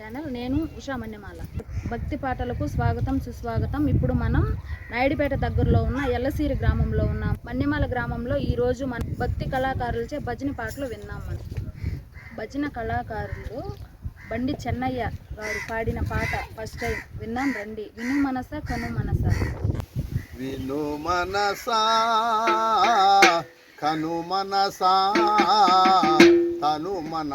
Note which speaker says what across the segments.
Speaker 1: Channel నేను ఉషా మన్యమాల భక్తి పాటలకు స్వాగతం సుస్వాగతం. ఇప్పుడు మనం నాయుడుపేట దగ్గరలో ఉన్న ఎల్లసిరి గ్రామంలో ఉన్న మన్యమాల గ్రామంలో ఈరోజు మన భక్తి కళాకారులచే భజన పాటలు విన్నాం మనం. భజన కళాకారులు బండి చెన్నయ్య గారు పాడిన పాట ఫస్ట్ టైం విన్నాం రండి. విను మనస కను మనస.
Speaker 2: విను మనసా కను మనసా తను మన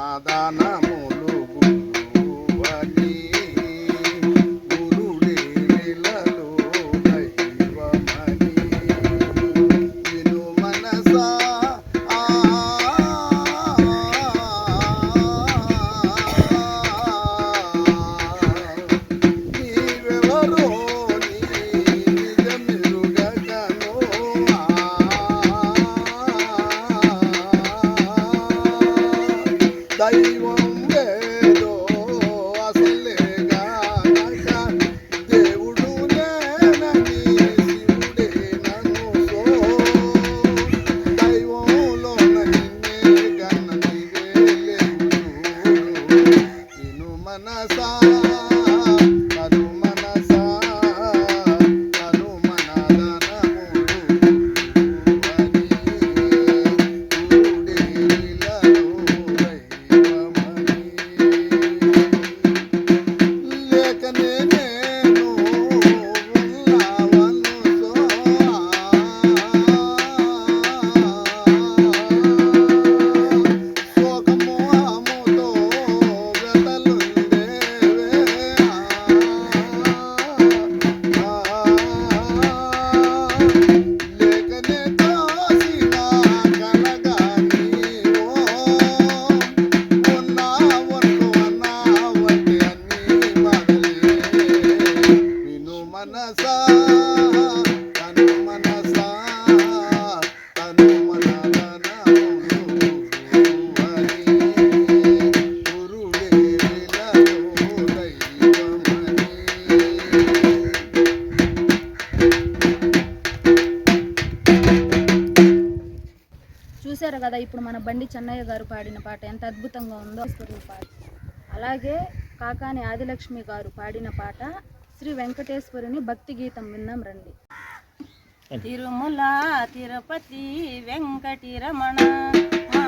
Speaker 1: చూసారు కదా ఇప్పుడు మన బండి చెన్నయ్య గారు పాడిన పాట ఎంత అద్భుతంగా ఉందో. పాట. అలాగే కాకాని ఆదిలక్ష్మి గారు పాడిన పాట శ్రీ వెంకటేశ్వరుని భక్తి గీతం విన్నాం రండి. తిరుమల తిరుపతి వెంకటి రమణ మా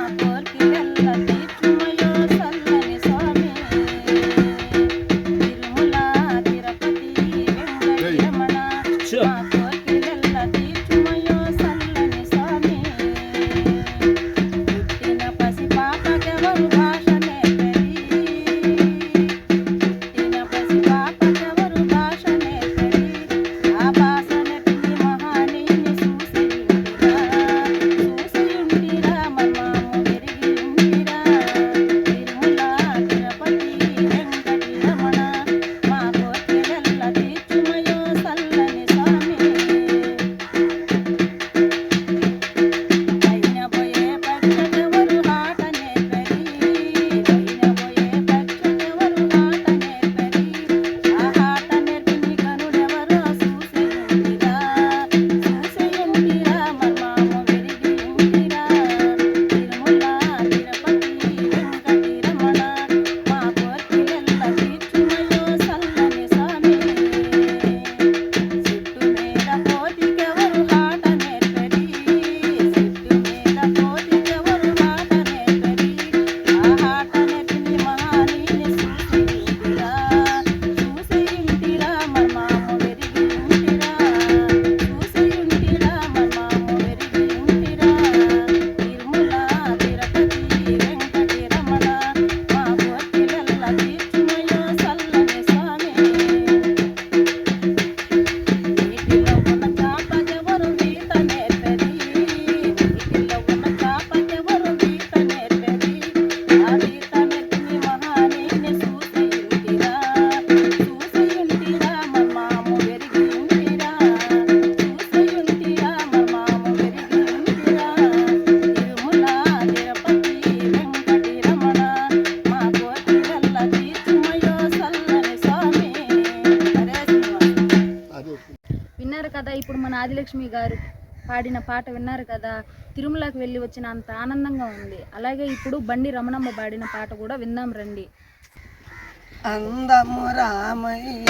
Speaker 1: ఆదిలక్ష్మి గారు పాడిన పాట విన్నారు కదా తిరుమలకి వెళ్ళి వచ్చిన అంత ఆనందంగా ఉంది. అలాగే ఇప్పుడు బండి రమణమ్మ పాడిన పాట కూడా విందాం రండి.
Speaker 3: అందము రామయ్య.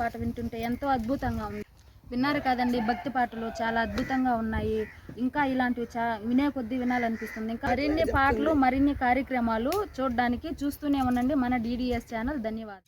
Speaker 1: పాట వింటుంటే ఎంతో అద్భుతంగా ఉంది. విన్నారు కదండి భక్తి పాటలు చాలా అద్భుతంగా ఉన్నాయి. ఇంకా ఇలాంటివి చా వినే కొద్దీ వినాలనిపిస్తుంది. ఇంకా మరిన్ని పాటలు మరిన్ని కార్యక్రమాలు చూడడానికి చూస్తూనే ఉండండి మన డిడిఎస్ ఛానల్ ధన్యవాదాలు.